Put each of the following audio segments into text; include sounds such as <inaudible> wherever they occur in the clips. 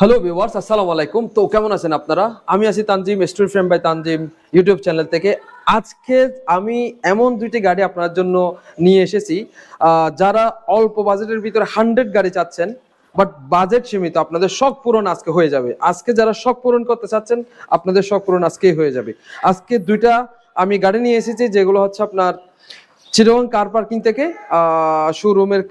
Hello viewers আসসালামু আলাইকুম। তো কেমন আছেন আপনারা? আমি আছি Tanzim story frame by Tanzim YouTube channel থেকে। আজকে আমি এমন দুইটি গাড়ি আপনার জন্য নিয়ে এসেছি যারা অল্প বাজেটের ভিতরে হান্ড্রেড গাড়ি চাচ্ছেন বাট বাজেট সীমিত, আপনাদের শখ পূরণ আজকে হয়ে যাবে। আজকে যারা শখ পূরণ করতে চাচ্ছেন, আপনাদের শখ পূরণ আজকেই হয়ে যাবে। আজকে দুইটা আমি গাড়ি নিয়ে এসেছি, যেগুলো হচ্ছে আপনার চিরং কার পার্কিং থেকে শোরুমের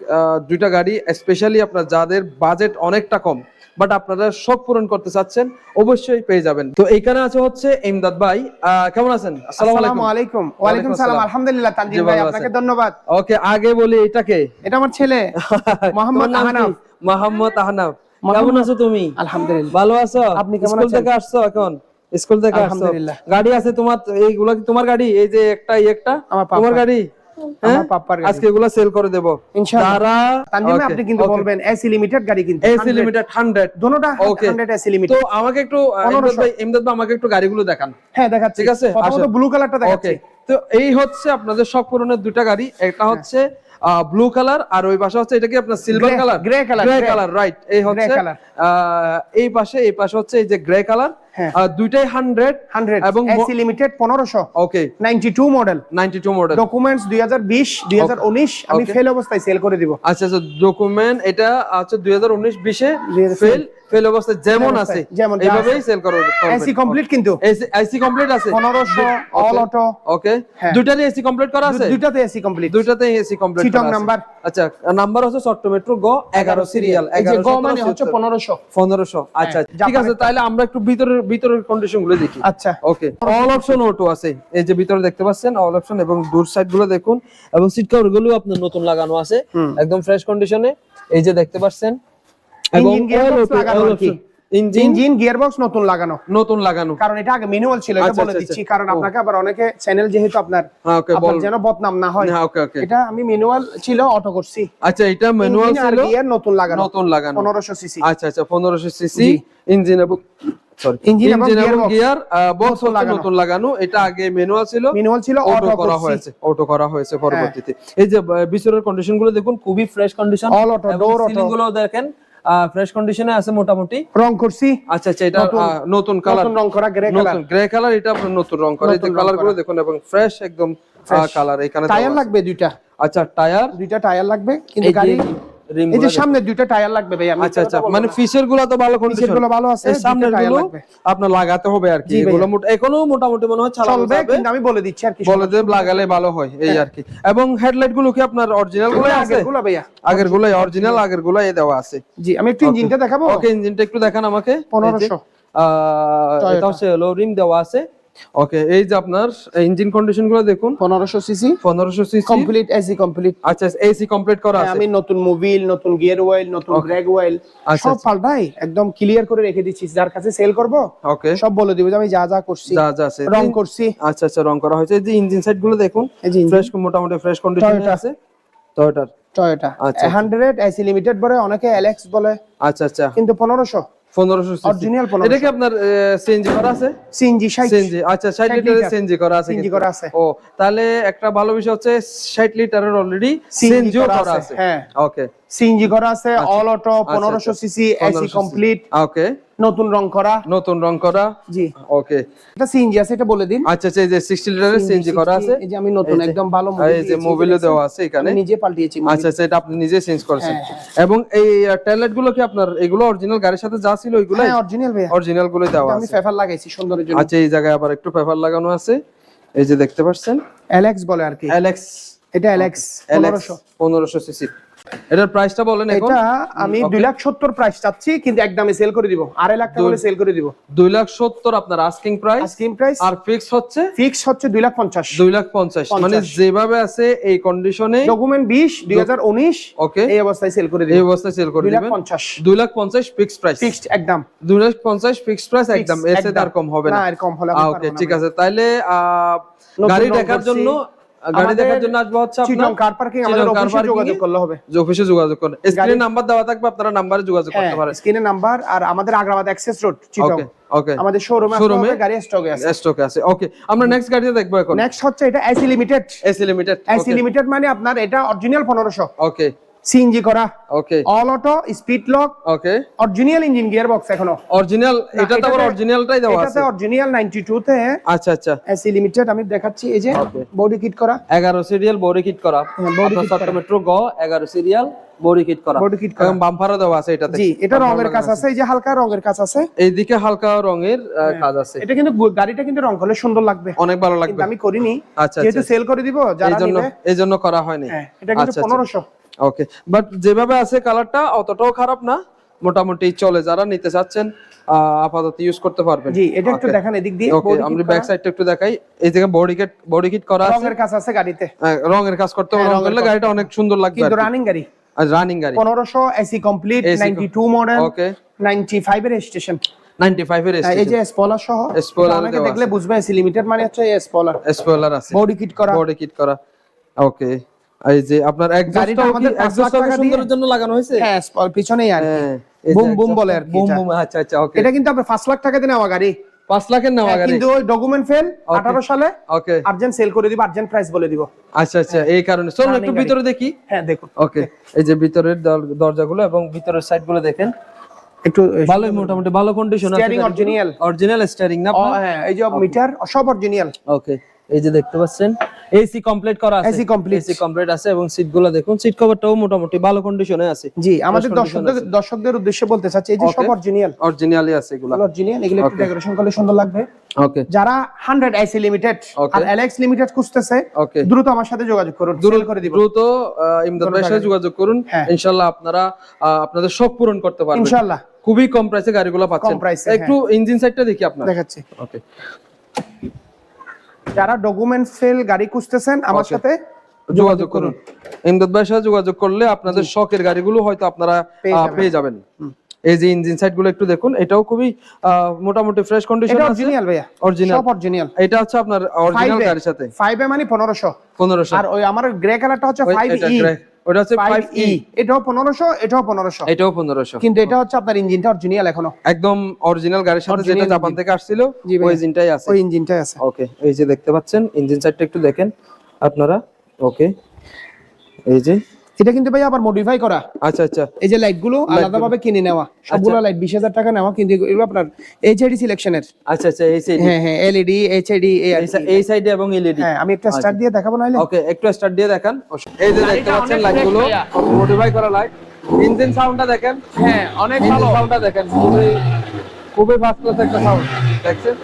দুইটা গাড়ি স্পেশালি আপনার যাদের বাজেট অনেকটা কম। বাট আপনারা শখ পূরণ করতে চাচ্ছেন অবশ্যই পেয়ে যাবেন। তো এইখানে আছে হচ্ছে ইমদাদ ভাই। কেমন আছেন? আসসালামু আলাইকুম। ওয়ালাইকুম সালাম। আলহামদুলিল্লাহ তানজিম ভাই আপনাকে ধন্যবাদ। ওকে আগে বলি এটাকে এটা আমার ছেলে <laughs> মোহাম্মদ আহনাফ। মোহাম্মদ আহনাফ। কেমন আছো তুমি? আলহামদুলিল্লাহ। ভালো আছো? আপনি কেমন স্কুল থেকে আসছো এখন? স্কুল থেকে আসছো? গাড়ি আছে তোমার এইগুলা কি তোমার গাড়ি? এই যে একটা একটা। আমার তোমার গাড়ি? আমার হ্যাঁ? গাড়ি। আজকে এগুলা সেল করে দেবো। ইনশাআল্লাহ। তারা তানজিম ভাই Okay, আপনি কিন্তু বলবেন এসি লিমিটেড গাড়ি কিন্তু এসি লিমিটেড হান্ড্রেড দোনোটা 100 এসি তো লিমিটেড আমাকে একটু ইমদাদ ভাই ইমদাদ ভাই আমাকে একটু গাড়িগুলো দেখান। হ্যাঁ দেখাচ্ছি। ঠিক আছে, প্রথমত ব্লু কালারটা ওকে দেখাচ্ছি। তো এই হচ্ছে আপনাদের সব পূরণের দুটা গাড়ি। একটা হচ্ছে ব্লু কালার আর ওই পাশে হচ্ছে এটা কি আপনার silver colour grey color, grey colour right এই হচ্ছে এই পাশে এই পাশে হচ্ছে এই যে গ্রে কালার হ্যাঁ। দুইটাই হান্ড্রেড 100 এবং AC limited 1500 okay 92 model ninety two model documents 2020 2019 আমি Okay. ফেল অবস্থায় সেল করে দিব। আচ্ছা আচ্ছা ডকুমেন্ট এটা আচ্ছা দুই হাজার উনিশ বিশে ফেল ফেল অবস্থায় যেমন আছে এইভাবেই সেল করবে এসি কমপ্লিট কিন্তু। আইসি কমপ্লিট আছে? 1500 অল অটো ওকে হ্যাঁ। দুইটারই এসি কমপ্লিট করা আছে? দুইটাতে এসি কমপ্লিট দুইটাতে এসি কমপ্লিট চিটং নাম্বার। আচ্ছা নাম্বার হচ্ছে চট্ট মেট্রো গ 11 সিরিয়াল 11 গ মানে হচ্ছে 1500 1500 আচ্ছা হ্যাঁ, ঠিক আছে তাহলে আমরা একটু ভিতরের ভিতরের কন্ডিশনগুলো দেখি। আচ্ছা। ওকে অল অপশন অটো আছে। এই যে ভিতরে দেখতে পাচ্ছেন অল অপশন এবং ডোর সাইডগুলো দেখুন। এবং সিট কভারগুলো আপনার নতুন লাগানো আছে। একদম ফ্রেশ কন্ডিশনে এই যে দেখতে পাচ্ছেন এবং? ইঞ্জিন ইঞ্জিন গিয়ারবক্স নতুন লাগানো। নতুন লাগানো। কারণ এটা আগে ম্যানুয়াল ছিল এটা আচ্ছা, বলে আচ্ছা, দিচ্ছি। আচ্ছা। কারণ আপনাকে আবার অনেকে চ্যানেল যেহেতু আপনার হ্যাঁ আপনার যেন বদনাম না হয়। হ্যাঁ ওকে ওকে। এটা আমি ম্যানুয়াল ছিল অটো করছি। আচ্ছা এটা ম্যানুয়াল ছিল গিয়ার নতুন লাগানো। নতুন লাগানো। 1500 সিসি আচ্ছা আচ্ছা 1500 সিসি ইঞ্জিন এবং সরি ইঞ্জিন এবং গিয়ার বক্স নতুন লাগানো। এটা আগে ম্যানুয়াল ছিল ম্যানুয়াল ছিল অটো অটো করা হয়েছে অটো করা হয়েছে পরবর্তীতে। এই যে বিচরের কন্ডিশনগুলো দেখুন খুবই fresh condition auto, door auto। সিলিংগুলো দেখেন ফ্রেশ কন্ডিশনে আছে মোটামুটি? রং করছি। আচ্ছা আচ্ছা এটা নতুন- কালার নতুন রং করা গ্রে কালার গ্রে কালার এটা আপনার নতুন রং করা। এই কালারগুলো দেখুন এবং ফ্রেশ একদম কালার এখানে টায়ার লাগবে দুইটা। আচ্ছা টায়ার দুইটা টায়ার লাগবে কিন্তু গাড়ি এই যে সামনে দুইটা টায়ার লাগবে ভাই আমি আচ্ছা আচ্ছা। মানে ফিচারগুলো তো ভালো কন্ডিশনগুলো ভালো আছে, সামনেরগুলো আপনার লাগাতে হবে আর কি। এগুলো মোটা- এখনও মোটামুটি মনে হয় চালানো যাবে। কিন্তু আমি বলে দিচ্ছি আর কি বলে দেব লাগালে ভালো হয় এই আর কি। এবং হেডলাইটগুলো কি আপনার অরিজিনালগুলো আছে? আগেরগুলো ভাইয়া। আগেরগুলো অরিজিনাল আগেরগুলো দেওয়া আছে। জি আমি একটু ইঞ্জিনটা দেখাবো? ওকে ইঞ্জিনটা একটু দেখান আমাকে। 1500 আহ, এটা। হচ্ছে লো রিম দেওয়া আছে। ওকে এই যে আপনার ইঞ্জিন কন্ডিশনগুলো দেখুন। 1500 CC 1500 CC complete AC complete আচ্ছা এসি কমপ্লিট করা আছে। আমি নতুন মোবিল নতুন গিয়ার অয়েল নতুন ব্রেক অয়েল আচ্ছা, সব পাল্টাই একদম ক্লিয়ার করে রেখে দিচ্ছি। যার কাছে সেল করব ওকে সব বলে দিব যে আমি যা যা করছি যা যা আছে। রং করছি। আচ্ছা আচ্ছা রং করা হয়েছে। এই যে ইঞ্জিন সাইডগুলো দেখুন এই ফ্রেশ মোটামুটি ফ্রেশ কন্ডিশনে। আছে। টয়োটার টয়োটা আচ্ছা। 100 এসি লিমিটেড বলে অনেকে এলএক্স বলে। আচ্ছা আচ্ছা। কিন্তু 1500 পনেরোশো Original এটা কি আপনার সিএনজি করা আছে? সিএনজি 60 সিএনজি আচ্ছা ষাট লিটারের সিএনজি করা আছে CNG করা আছে। ও তাহলে একটা ভালো বিষয় হচ্ছে ষাট লিটারের অলরেডি করা আছে, হ্যাঁ। ওকে সিএনজি করা আছে অল অটো আচ্ছা, 1500 সিসি এসি কমপ্লিট ওকে নতুন রং করা। নতুন রং করা? জি। ওকে। এটা সিএনজি আছে এটা বলে দিন। আচ্ছা আচ্ছা এই যে সিক্সটি লিটারের সিএনজি করা আছে? এই যে আমি নতুন একদম ভালো এই যে মোবিলও দেওয়া আছে এখানে? নিজে পাল্টিয়েছি আচ্ছা আচ্ছা এটা আপনি নিজে চেঞ্জ করেছেন। হ্যাঁ, এবং এই টয়লেটগুলো কি আপনার এগুলো অরিজিনাল গাড়ির সাথে যা ছিল ওইগুলো হ্যাঁ অরিজিনাল ভাইয়া। অরিজিনালগুলো দেওয়া আছে। আমি ফেফার লাগাইছি সৌন্দর্যের জন্য। আচ্ছা এই জায়গায় আবার একটু পেপার লাগানো আছে। এই যে দেখতে পাচ্ছেন? এলএক্স বলে আর কি। অ্যালেক্স এটা অ্যালেক্স 1500 পনেরোশো। সিসি এটার প্রাইসটা বলেন এখন। এটা আমি দুই লাখ সত্তর প্রাইস চাচ্ছি কিন্তু একদমে সেল করে দিব। লাখ টাকা হলে সেল করে দিব। দুই লাখ সত্তর আপনার আস্কিং প্রাইস স্কিম প্রাইস আর ফিক্স হচ্ছে? ফিক্স হচ্ছে দুই লাখ পঞ্চাশ। দুই লাখ পঞ্চাশ। মানে যেভাবে আছে এই কন্ডিশনে ডকুমেন্ট বিশ দুই হাজার উনিশ ওকে এই অবস্থায় সেল করে এই দিব অবস্থায় সেল করে দুই লাখ দিবেন পঞ্চাশ। দুই লাখ পঞ্চাশ ফিক্স প্রাইস ফিক্সড একদম। দুই লাখ পঞ্চাশ ফিক্স প্রাইস একদম। এর আর কম হবে না। না আর কম হলে ওকে ঠিক আছে। তাইলে আহ, গাড়ি দেখার জন্য গাড়ি দেখার জন্য আসবে হচ্ছে আপনার কার পার্কিং আমাদের অফিসে যোগাযোগ করলে হবে। যে অফিসে যোগাযোগ করুন। স্ক্রিনে নাম্বার দেওয়া থাকবে আপনারা নাম্বারে যোগাযোগ হ্যাঁ করতে পারেন। স্ক্রিনে নাম্বার আর আমাদের Agrabad access road Chittagong okay আমাদের শোরুমে শোরুমে গাড়ি স্টকে আছে। স্টকে আছে। ওকে আমরা নেক্সট গাড়িতে দেখব এখন। নেক্সট হচ্ছে এটা AC limited AC limited AC limited মানে আপনার এটা অরিজিনাল পনেরোশো। ওকে সিএনজি করা। Okay all auto speed lock okay original engine gear box এখনও অরিজিনাল এটা তো অরিজিনালটাই দেওয়া আছে। এটাতে অরিজিনাল 92 তে আচ্ছা আচ্ছা। এসি লিমিটেড আমি দেখাচ্ছি এই যে বডি কিট করা। এগারো সিরিয়াল বডি কিট করা। হ্যাঁ, body আপনার kit চট্টগ্রাম মেট্রো গ এগারো সিরিয়াল বডি কিট করা। Body kit করা। বাম্পারও দেওয়া আছে এটাতে। জি এটা রঙের কাজ আছে এই যে হালকা রঙের কাজ আছে। এইদিকে হালকা রঙের কাজ আছে। এটা কিন্তু গাড়িটা কিন্তু রং করলে সুন্দর লাগবে। অনেক ভালো লাগবে। আমি করিনি। আচ্ছা যেহেতু আচ্ছা সেল করে দিব যারা জন্য নিবে। এই জন্য করা হয়নি। হ্যাঁ এটা কিন্তু আচ্ছা, আচ্ছা। পনেরোশো। ওকে বাট যেভাবে আছে কালারটা অতটাও খারাপ না। মোটামুটি চলে যারা নিতে চাচ্ছেন আপাতত ইউজ করতে পারবেন। জি এটা একটু দেখেন এদিক দিয়ে ওকে আমরা ব্যাক সাইডটা একটু দেখাই। এই জায়গায় বডি কিট বডি কিট করা আছে। রঙের কাজ আছে গাড়িতে। আহ, রঙের কাজ করতে হ্যাঁ, রং করলে গাড়িটা অনেক সুন্দর লাগবে কিন্তু রানিং গাড়ি। আর রানিং গাড়ি। পনেরোশো AC complete AC ninety two model okay ninety five এর স্টেশন 95 এর এই যে স্পলার সহ দেওয়া দেখলে বুঝবে এসি লিমিটেড মানে হচ্ছে স্পলার স্পয়লার আছে। বডি কিট করা। বডি কিট করা। ওকে এই যে আপনার কি সুন্দরের জন্য লাগানো হয়েছে? হ্যাঁ পিছনেই আর। হ্যাঁ বুম বুম বলে আর বুম বুম আচ্ছা আচ্ছা ওকে এটা কিন্তু আপনার পাঁচ লাখ টাকা দিয়ে নেওয়া গাড়ি। 5 লাখের নেওয়া হ্যাঁ, গাড়ি? কিন্তু ওই ডকুমেন্ট ফেল আঠারো সালে ওকে আর্জেন্ট সেল করে দিব আর্জেন্ট প্রাইস বলে দিব। আচ্ছা আচ্ছা এই কারণে। চলুন একটু ভিতরে দেখি। হ্যাঁ দেখুন। ওকে এই যে ভিতরের দর- দরজাগুলো এবং ভিতরের সাইডগুলো দেখেন। একটু ভালোই মোটামুটি ভালো কন্ডিশন আছে Steering original। অরিজিনাল স্টিয়ারিং না হ্যাঁ এই যে মিটার সব অরিজিনাল ওকে এই যে দেখতে পাচ্ছেন এসি কমপ্লিট করা আছে। AC complete। এসি কমপ্লিট আছে এবং সিটগুলো দেখুন সিট কভারটাও মোটামুটি ভালো কন্ডিশনে আছে। জি আমাদের দর্শকদের দর্শকদের উদ্দেশ্যে বলতে চাচ্ছি এই যে সব. অরিজিনাল অরিজিনালি আছে এগুলো। অরিজিনাল এগুলো একটু ডেকোরেশন করলে সুন্দর লাগবে। ওকে যারা হান্ড্রেড আইসি লিমিটেড. আর এলএক্স লিমিটেড খুঁজতেছে ওকে দ্রুত আমার সাথে যোগাযোগ করুন দ্রুত করে দিব। দ্রুত ইমদাদ ভাইয়ের সাথে যোগাযোগ করুন। হ্যাঁ। ইনশাআল্লাহ আপনারা আপনাদের শখ পূরণ করতে পারবেন। ইনশাআল্লাহ খুবই কম প্রাইসে গাড়িগুলো পাচ্ছেন। হ্যাঁ। একটু ইঞ্জিন সাইডটা দেখি আপনার। দেখাচ্ছি। ওকে যারা ডকুমেন্ট ফেল গাড়ি খুঁজতেছেন আমার সাথে যোগাযোগ করুন। ইমদাদ ভাইয়ের সাথে যোগাযোগ করলে আপনাদের শখের গাড়িগুলো হয়তো আপনারা পেয়ে যাবেন। এই যে ইঞ্জিন সাইডগুলো একটু দেখুন এটাও খুবই মোটামুটি ফ্রেশ কন্ডিশন আছে। অরিজিনাল ভাইয়া। অরিজিনাল সব অরিজিনাল এটা হচ্ছে আপনার অরিজিনাল গাড়ির সাথে। 5 এ মানে 1500 1500 আর ওই আমার গ্রে কালারটা হচ্ছে 5 ই। ওটা হচ্ছে ফাইভ ফাইভ ই এটাও পনেরোশো এটাও পনেরোশো। এটাও পনেরোশো। কিন্তু এটা হচ্ছে আপনার ইঞ্জিনটা অরিজিনাল এখনও। একদম অরিজিনাল গাড়ির সাথে যেটা জাপান থেকে আসছিল ওই ইঞ্জিনটাই আছে। ওই ইঞ্জিনটাই আছে। ওকে এই যে দেখতে পাচ্ছেন ইঞ্জিন সাইডটা একটু দেখেন আপনারা। ওকে এই যে এটা কিন্তু ভাই আবার মডিফাই করা। আচ্ছা আচ্ছা। এই যে লাইটগুলো আলাদা ভাবে কিনে নেওয়া। সবগুলো লাইট বিশ হাজার টাকা নেওয়া কিন্তু এগুলো আপনার এইচআইডি সিলেকশনের আচ্ছা আচ্ছা এই সাইড হ্যাঁ হ্যাঁ এলইডি এইচআইডি এই সাইডে এবং এলইডি হ্যাঁ আমি একটা স্টার্ট দিয়ে দেখাবো নাইলে ওকে একটু স্টার্ট দিয়ে দেখান। এই যে দেখতে পাচ্ছেন লাইটগুলো মডিফাই করা লাইট ইঞ্জিন সাউন্ডটা দেখেন। হ্যাঁ অনেক ইঞ্জিন সাউন্ডটা দেখেন। খুবই খুবই ফার্স্ট ক্লাস একটা সাউন্ড দেখছেন?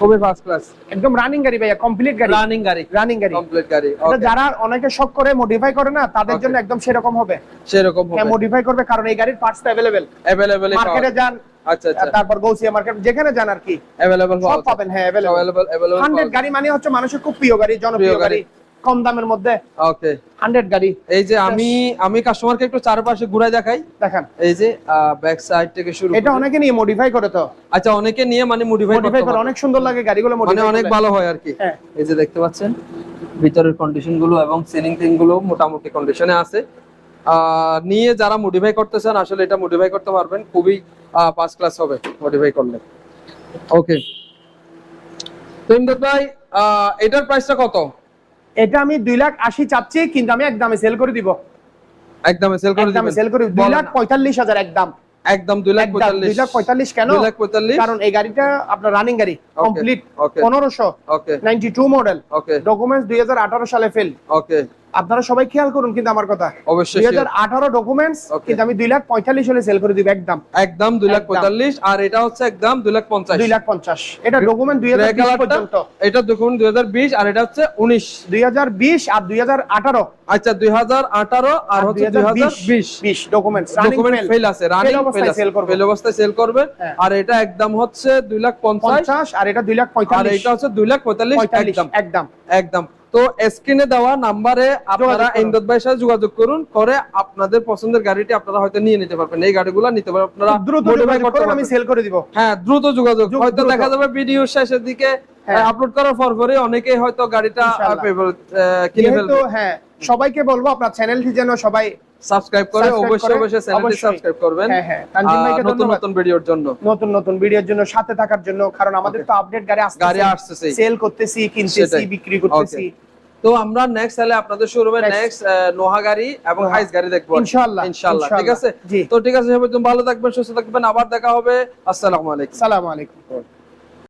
খুবই ফার্স্ট ক্লাস একদম রানিং গাড়ি ভাইয়া কমপ্লিট গাড়ি রানিং গাড়ি রানিং গাড়ি কমপ্লিট গাড়ি এটা ওকে যারা অনেকে শখ করে মডিফাই করে না তাদের জন্য একদম সেরকম হবে সেরকম হ্যাঁ হবে মডিফাই করবে কারণ এই গাড়ির পার্টস অ্যাভেলেবেল अवेलेबल মার্কেটে যান আচ্ছা আচ্ছা তারপর গৌসিয়া মার্কেট যেখানে যান আর কি अवेलेबल সব পাবেন হ্যাঁ অ্যাভেলেবল अवेलेबल अवेलेबल হান্ড্রেড গাড়ি মানে হচ্ছে মানুষের খুব প্রিয় গাড়ি জনপ্রিয় প্রিয় গাড়ি। কম দামের মধ্যে ওকে। হান্ড্রেড গাড়ি। এই যে আমি আমি কাস্টমারকে একটু চারপাশে ঘুরাই দেখাই। দেখান। এই যে ব্যাক সাইড থেকে শুরু এটা অনেকে নিয়ে মডিফাই করে তো। আচ্ছা অনেকে নিয়ে মানে মডিফাই মডিফাই করে অনেক সুন্দর লাগে গাড়িগুলো মানে অনেক ভালো হয় আর কি হ্যাঁ। এই যে দেখতে পাচ্ছেন ভিতরের কন্ডিশনগুলো এবং সিলিং টিংগুলো মোটামুটি কন্ডিশনে আছে। নিয়ে যারা মডিফাই করতে চান আসলে এটা মডিফাই করতে পারবেন। খুবই পাঁচ ক্লাস হবে মডিফাই করলে। ওকে তো ইমদাদ ভাই এটার প্রাইসটা কত? এটা আমি দুই লাখ আশি চাচ্ছি কিন্তু আমি একদমে সেল করে দিব। একদমে সেল করে একদমে সেল করে দুই লাখ পঁয়তাল্লিশ হাজার একদম। একদম দুই লাখ পঁয়তাল্লিশ দুই লাখ পঁয়তাল্লিশ কেন? দুই লাখ পঁয়তাল্লিশ। কারণ এই গাড়িটা আপনার রানিং গাড়ি কমপ্লিট পনেরোশো নাইনটি টু মডেল ডকুমেন্টস দুই হাজার আঠারো সালে ফেল ওকে আপনারা সবাই খেয়াল করুন কিন্তু আমার কথা। অবশ্যই ডকুমেন্টস কিন্তু আমি দুই লাখ পঁয়তাল্লিশ হলে সেল করে দিব একদম। একদম দুই লাখ। পঁয়তাল্লিশ আর এটা হচ্ছে একদম দুই লাখ পঞ্চাশ। দুই লাখ পঞ্চাশ। এটা ডকুমেন্ট দুই? পর্যন্ত। এটা দেখুন দুই হাজার বিশ আর এটা হচ্ছে উনিশ। দুই হাজার বিশ আর দুই হাজার আঠারো। আচ্ছা দুই হাজার আঠারো আর হচ্ছে দুই হাজার বিশ বিশ। ডকুমেন্টস ডকুমেন্ট ফেল আছে রানিং ফেল sell করবে। ফেল অবস্থায় সেল করবে। আর এটা একদম হচ্ছে দুই লাখ পঞ্চাশ। আর এটা দুই লাখ আর পঁয়তাল্লিশ এটা হচ্ছে দুই লাখ পঁয়তাল্লিশ পঁয়তাল্লিশ একদম। একদম। একদম। তো স্ক্রিনে দেওয়া নাম্বারে আপনারা। ইমদাদ ভাইয়ের সাথে যোগাযোগ করুন করে আপনাদের পছন্দের গাড়িটি আপনারা হয়তো নিয়ে নিতে পারবেন। এই গাড়িগুলো নিতে পারবেন আপনারা দ্রুত আমি সেল করে দিব। হ্যাঁ দ্রুত যোগাযোগ। হয়তো দেখা যাবে ভিডিও শেষের দিকে হ্যাঁ। আপলোড করার পর পরে অনেকেই হয়তো গাড়িটা কিনে ফেলবে। হ্যাঁ সবাইকে বলব আপনার চ্যানেলটি যেন সবাই সাবস্ক্রাইব করে অবশ্যই অবশ্যই চ্যানেলটি সাবস্ক্রাইব করবেন। হ্যাঁ হ্যাঁ। তানজিম ভাইকে নতুন নতুন ভিডিওর জন্য। নতুন নতুন ভিডিওর জন্য সাথে থাকার জন্য কারণ আমাদের তো আপডেট গাড়ি আসছে গাড়ি আসতেছে। সেল করতেছি কিনতেছি। বিক্রি করতেছি। তো আমরা নেক্সট তাহলে আপনাদের শোরুমে. নেক্সট নোহা গাড়ি এবং হাইস গাড়ি দেখব। ইনশাআল্লাহ, ইনশাআল্লাহ ঠিক আছে। তো ঠিক আছে সবাই তুমি ভালো থাকবেন সুস্থ থাকবেন আবার দেখা হবে। আসসালামু আলাইকুম। সালাম আলাইকুম।